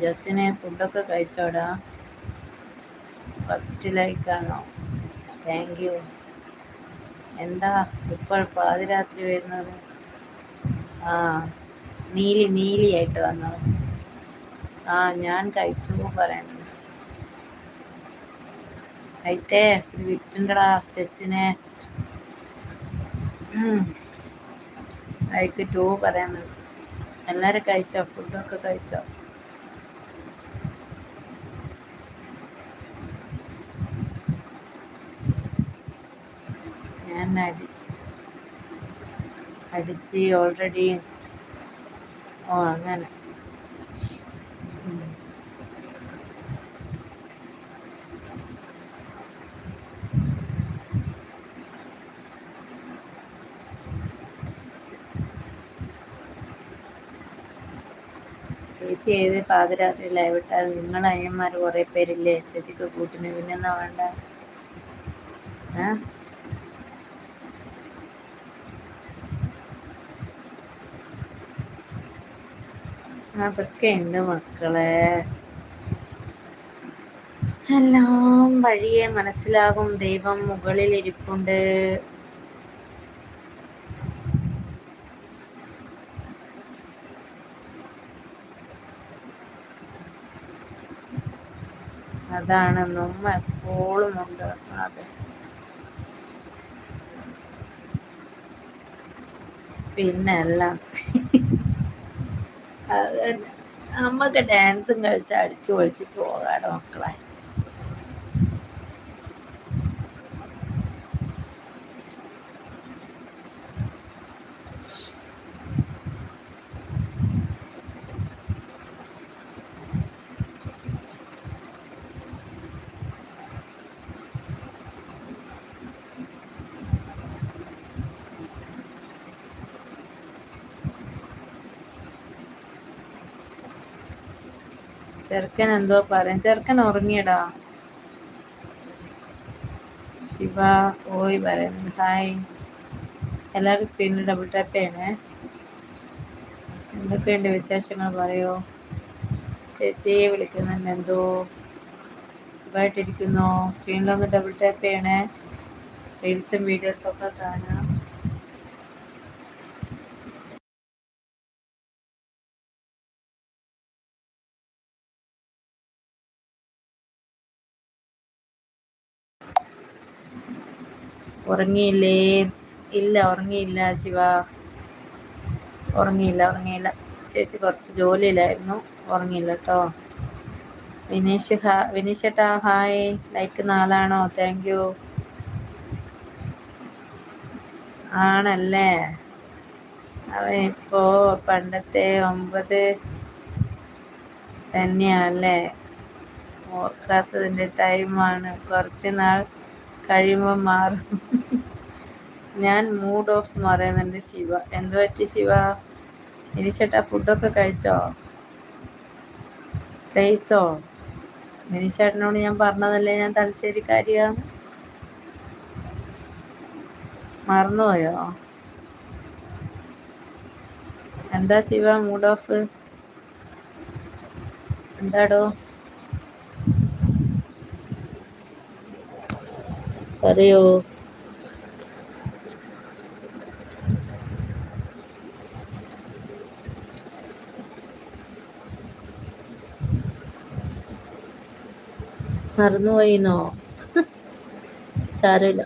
ജസ്സിനെ ഫുഡൊക്കെ കഴിച്ചോടാ ഫസ്റ്റ് ലൈക്കാണോ താങ്ക് യു എന്താ ഇപ്പോൾ പാതിരാത്രി വരുന്നത് ആ നീലി നീലിയായിട്ട് വന്നത് ആ ഞാൻ കഴിച്ചു പറയുന്നു అయితే വിറ്റുണ്ടടാ ചെസ്സിനെ ലൈക്ക് ടു പറയുന്നുണ്ട് എല്ലാവരും കഴിച്ചോ ഫുഡൊക്കെ കഴിച്ചോ ഞാൻ അടി അടിച്ച് ഓൾറെഡി ഓ അങ്ങനെ. ചേച്ചി ഏത് പാതിരാത്രി ലൈവ് ഇട്ടാൽ നിങ്ങൾ അനിയന്മാർ കുറേ പേരില്ലേ? ചേച്ചിക്ക് കൂട്ടിന് പിന്നെന്നാ വേണ്ട? അതൊക്കെ ഉണ്ട് മക്കളെ. എല്ലാം വഴിയെ മനസ്സിലാകും. ദൈവം മുകളിൽ ഇരിപ്പുണ്ട്. അതാണ് നമ്മ എപ്പോഴും ഉണ്ട്. അതെ. നമ്മക്ക് ഡാൻസും കളിച്ച് അടിച്ചു പൊളിച്ച് പോകാണ് മക്കളെ. ചെറുക്കൻ എന്തോ പറയും ചെറുക്കൻ ഉറങ്ങിയടാ. ശിവ ഓയ് പറയുന്നു. ഹായ് എല്ലാവരും സ്ക്രീനിൽ ഡബിൾ ടാപ്പ് ചെയ്യണേ. എന്തൊക്കെയുണ്ട് വിശേഷങ്ങൾ പറയോ. ചേച്ചിയെ വിളിക്കുന്നുണ്ട് എന്തോ. സുഖമായിട്ടിരിക്കുന്നോ? സ്ക്രീനിലൊന്ന് ഡബിൾ ടാപ്പ് ചെയ്യണേ. റീൽസും വീഡിയോസും ഒക്കെ കാണാം. ഉറങ്ങിയില്ലേ? ഇല്ല ഉറങ്ങിയില്ല ശിവ. ഉറങ്ങിയില്ല ഉറങ്ങിയില്ല. ചേച്ചി കുറച്ച് ജോലിയിലായിരുന്നു. ഉറങ്ങിയില്ല കേട്ടോ. വിനീഷ് ഹാ വിനീഷ് ഏട്ടാ ഹായ്. ലൈക്ക് നാലാണോ? താങ്ക് യു ആണല്ലേ? അവൻ ഇപ്പോ പണ്ടത്തെ ഒമ്പത് തന്നെയാണല്ലേ ഓർക്കാത്തതിന്റെ ടൈമാണ് കുറച്ച് നാൾ കഴിയുമ്പോൾ മാറും. ഞാൻ മൂഡ് ഓഫ് പറയുന്നുണ്ട് ശിവ. എന്ത് പറ്റി ശിവ? മിനിച്ചേട്ടാ ഫുഡൊക്കെ കഴിച്ചോ? പ്ലേസോ മിനിച്ചേട്ടനോട് ഞാൻ പറഞ്ഞതല്ലേ ഞാൻ തലശ്ശേരിക്കാരിയാണ് മറന്നുപോയോ? എന്താ ശിവ മൂഡ് ഓഫ് എന്താടോ? പറയോ മറന്നുപോയിന്നോ? സാരമില്ല.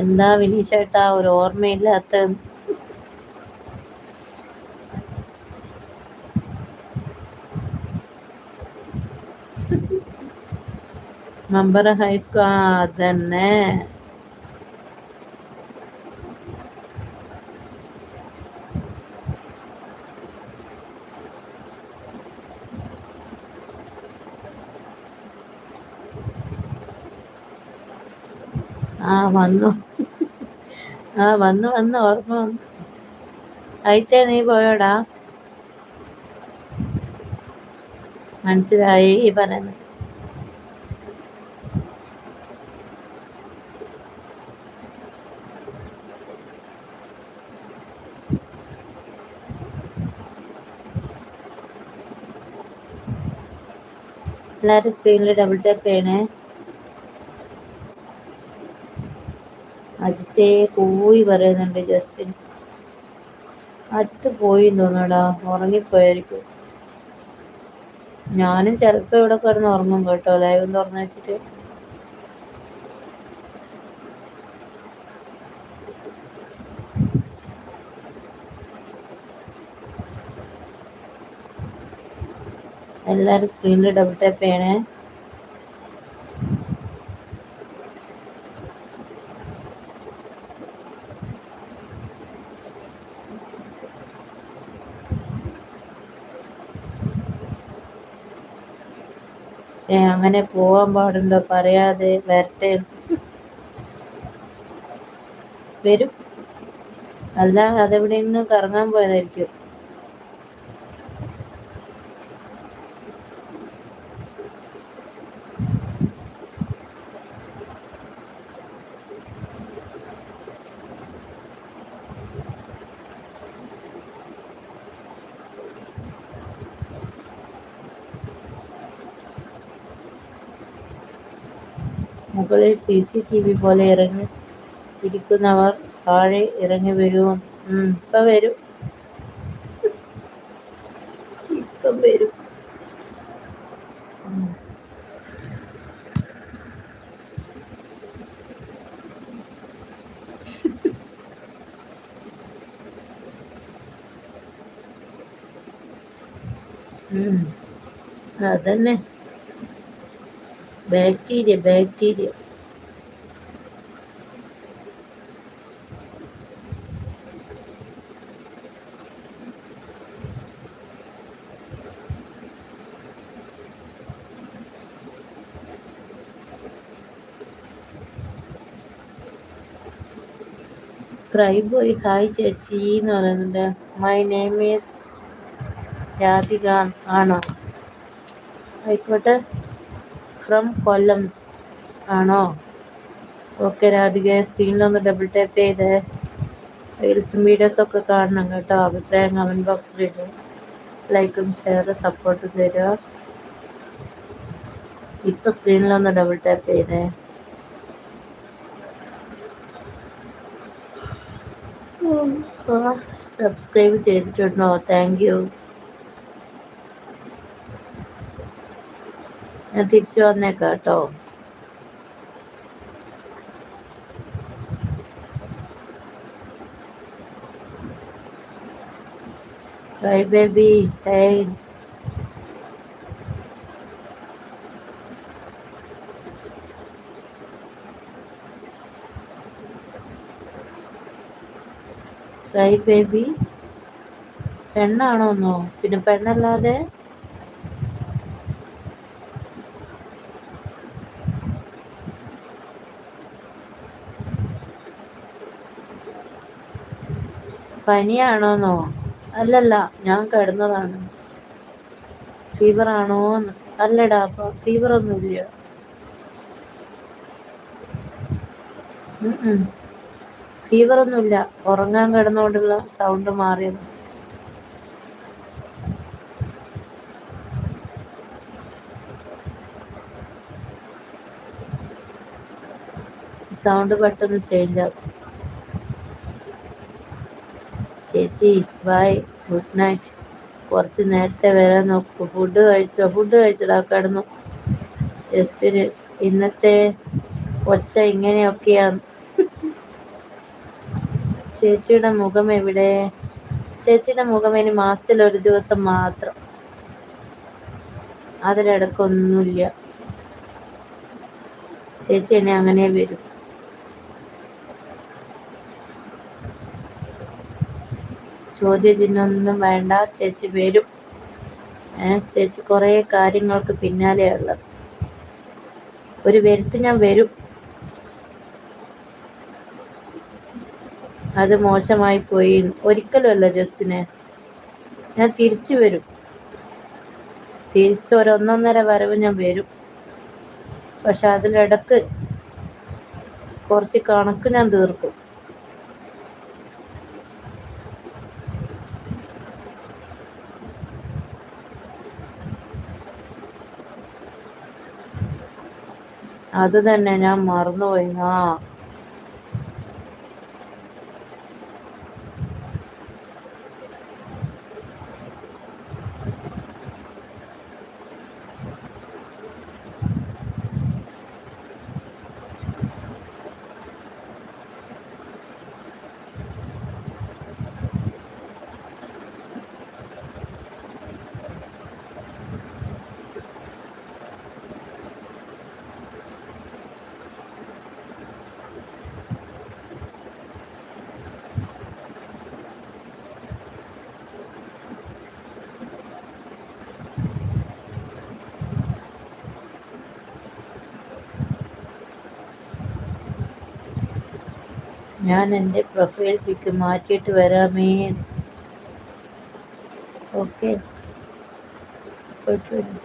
എന്താ വിനീഷേട്ടാ ഒരു ഓർമ്മയില്ലാത്ത മമ്പറ ഹൈസ്കൂൾ അതന്നെ. ആ വന്നു. ആ വന്നു വന്നു ഓർമ്മ വന്നു. അയത്തെ നീ പോയോടാ? മനസ്സിലായി പറയുന്നത്. എല്ലാവരും സ്ക്രീനിൽ ഡബിൾ ടാപ്പ് ചെയ്യണേ. അജിത്തെ പോയി പറയുന്നുണ്ട് ജസ്റ്റിൻ അജിത്ത് പോയി തോന്നടാ ഉറങ്ങിപ്പോയായിരിക്കും. ഞാനും ചിലപ്പോ ഇവിടെ കിടന്ന് ഉറങ്ങും കേട്ടോ ലൈവ് തുറന്നു വെച്ചിട്ട്. എല്ലാവരും സ്ക്രീനിൽ ഡബിൾ ടാപ്പ് ചെയ്യണേ. അങ്ങനെ പോവാൻ പാടുണ്ടോ? പറയാതെ വരട്ടെ. വരും. അല്ല അതെവിടെയെങ്കിലും കറങ്ങാൻ പോയതായിരിക്കും. മുകളിൽ സി സി ടി വി പോലെ ഇറങ്ങി ഇരിക്കുന്നവർ താഴെ ഇറങ്ങി വരുമോ ഇപ്പൊ വരും. ഇപ്പം വരും. അതന്നെ. ബാക്ടീരിയ ബാക്ടീരിയ ക്രൈബോയ് ഹായ് ചേച്ചി എന്ന് പറയുന്നുണ്ട്. മൈ നെയിം ഈസ് രാധിക ആണോ? ആയിക്കോട്ടെ. ഫ്രം കൊല്ലം ആണോ? ഓക്കെ രാധിക സ്ക്രീനിലൊന്ന് ഡബിൾ ടാപ്പ് ചെയ്ത്. റീൽസും വീഡിയോസും ഒക്കെ കാണണം കേട്ടോ. അഭിപ്രായം കമന്റ് ബോക്സിൽ ഇടും. ലൈക്കും ഷെയറും സപ്പോർട്ടും തരിക. ഇപ്പം സ്ക്രീനിലൊന്ന് ഡബിൾ ടാപ്പ് ചെയ്തേ. സബ്സ്ക്രൈബ് ചെയ്തിട്ടുണ്ടോ? താങ്ക് യു തിരിച്ചു വന്നേക്കാം കേട്ടോ Hi baby, hey. Hi baby. പെണ്ണാണോന്നോ പിന്നെ പെണ്ണല്ലാതെ പനിയാണോന്നോ? അല്ലല്ല ഞാൻ കിടന്നതാണ്. ഫീവർ ആണോന്ന് അല്ലടാ ഫീവർ ഒന്നുമില്ല ഫീവർ ഒന്നുമില്ല ഉറങ്ങാൻ കിടന്നുകൊണ്ടുള്ള സൗണ്ട് മാറിയത്. സൗണ്ട് പെട്ടെന്ന് ചേഞ്ച് ആകും. ചേച്ചി ബൈ ഗുഡ് നൈറ്റ് കുറച്ച് നേരത്തെ വരാൻ നോക്കൂ. ഫുഡ് കഴിച്ചോ? ഫുഡ് കഴിച്ചടാ കിടന്നു. യെസ്സിന് ഇന്നത്തെ ഒച്ച ഇങ്ങനെയൊക്കെയാണ് ചേച്ചിയുടെ മുഖം എവിടെ? ചേച്ചിയുടെ മുഖം ഇനി മാസത്തിൽ ഒരു ദിവസം മാത്രം. അതിലിടക്കൊന്നുമില്ല ചേച്ചി എന്നെ അങ്ങനെ വരും. ചോദ്യചിഹ്നമൊന്നും വേണ്ട. ചേച്ചി വരും. ചേച്ചി കുറേ കാര്യങ്ങൾക്ക് പിന്നാലെയുള്ളത് ഒരു വരുത്ത് ഞാൻ വരും. അത് മോശമായി പോയി. ഒരിക്കലുമല്ല ജസ്റ്റിനെ. ഞാൻ തിരിച്ചു വരും. തിരിച്ച് ഒരൊന്നൊന്നര വരവ് ഞാൻ വരും. പക്ഷെ അതിലിടക്ക് കുറച്ച് കണക്ക് ഞാൻ തീർക്കും. അത് തന്നെ ഞാൻ മറന്നുപോയി. ആ. ഞാൻ എന്റെ പ്രൊഫൈൽ പിക്ക് മാറ്റിയിട്ട് വരാമേ. ഓക്കെ പോയിട്ട് വരും.